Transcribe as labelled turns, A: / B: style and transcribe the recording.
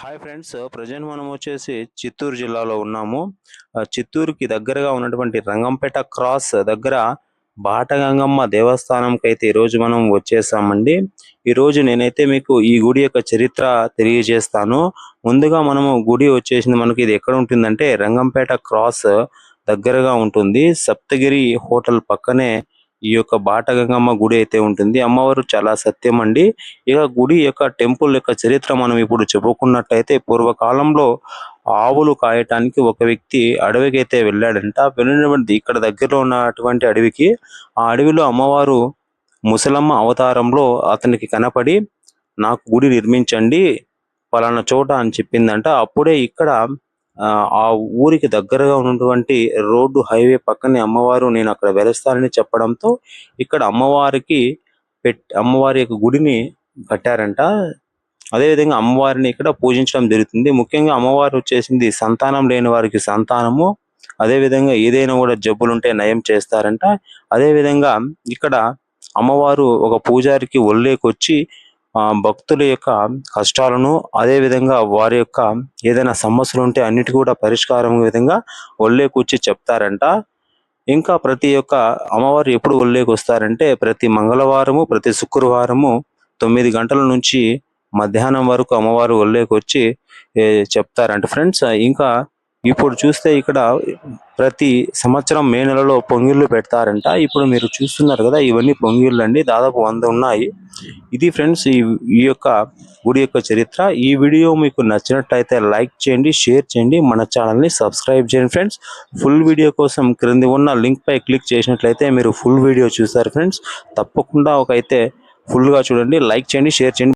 A: Hi friends present మనం వచ్చేసి చిత్తూరు జిల్లాలో ఉన్నాము. చిత్తూరుకి దగ్గరగా ఉన్నటువంటి రంగంపేట క్రాస్ దగ్గర బాటగంగమ్మ దేవస్థానంకి అయితే ఈరోజు మనం వచ్చేసామండి. ఈరోజు నేనైతే మీకు ఈ గుడి యొక్క చరిత్ర తెలియజేస్తాను. ముందుగా మనము గుడి వచ్చేసింది మనకి ఇది ఎక్కడ ఉంటుందంటే రంగంపేట క్రాస్ దగ్గరగా ఉంటుంది. సప్తగిరి హోటల్ పక్కనే ఈ యొక్క బాటగంగమ్మ గుడి అయితే ఉంటుంది. అమ్మవారు చాలా సత్యం అండి. ఇక గుడి యొక్క టెంపుల్ యొక్క చరిత్ర మనం ఇప్పుడు చెప్పుకున్నట్టయితే పూర్వకాలంలో ఆవులు కాయటానికి ఒక వ్యక్తి అడవికి అయితే వెళ్ళాడంట. వెళ్ళినటువంటి ఇక్కడ దగ్గరలో ఉన్నటువంటి అడవికి ఆ అడవిలో అమ్మవారు ముసలమ్మ అవతారంలో అతనికి కనపడి నాకు గుడి నిర్మించండి పలానా చోట అని చెప్పిందంట. అప్పుడే ఇక్కడ ఆ, ఆ ఊరికి దగ్గరగా ఉన్నటువంటి రోడ్డు హైవే పక్కనే అమ్మవారు నేను అక్కడ వెలుస్తానని చెప్పడంతో ఇక్కడ అమ్మవారికి పెట్ అమ్మవారి యొక్క గుడిని కట్టారంట. అదేవిధంగా అమ్మవారిని ఇక్కడ పూజించడం జరుగుతుంది. ముఖ్యంగా అమ్మవారు వచ్చేసింది సంతానం లేని వారికి సంతానము. అదేవిధంగా ఏదైనా కూడా జబ్బులుంటే నయం చేస్తారంట. అదేవిధంగా ఇక్కడ అమ్మవారు ఒక పూజారికి ఒళ్ళేకొచ్చి ఆ భక్తుల యొక్క కష్టాలను అదేవిధంగా వారి యొక్క ఏదైనా సమస్యలు ఉంటే అన్నిటి కూడా పరిష్కారం విధంగా ఒళ్ళేకొచ్చి చెప్తారంట. ఇంకా ప్రతి ఒక్క అమ్మవారు ఎప్పుడు ఒళ్ళేకి వస్తారంటే ప్రతి మంగళవారము ప్రతి శుక్రవారము తొమ్మిది గంటల నుంచి మధ్యాహ్నం వరకు అమ్మవారు ఒళ్ళేకి వచ్చి చెప్తారంట. ఫ్రెండ్స్ ఇంకా ఇప్పుడు చూస్తే ఇక్కడ ప్రతి సంవత్సరం మే నెలలో పొంగిళ్ళు పెడతారంట. ఇప్పుడు మీరు చూస్తున్నారు కదా ఇవన్నీ పొంగిళ్ళు అండి. దాదాపు వంద ఉన్నాయి. ఇది ఫ్రెండ్స్ ఈ ఈ యొక్క గుడి యొక్క చరిత్ర. ఈ వీడియో మీకు నచ్చినట్టయితే లైక్ చేయండి షేర్ చేయండి మన ఛానల్ని సబ్స్క్రైబ్ చేయండి ఫ్రెండ్స్. ఫుల్ వీడియో కోసం క్రింది ఉన్న లింక్ పై క్లిక్ చేసినట్లయితే మీరు ఫుల్ వీడియో చూస్తారు ఫ్రెండ్స్. తప్పకుండా ఒక అయితే ఫుల్గా చూడండి లైక్ చేయండి షేర్ చేయండి.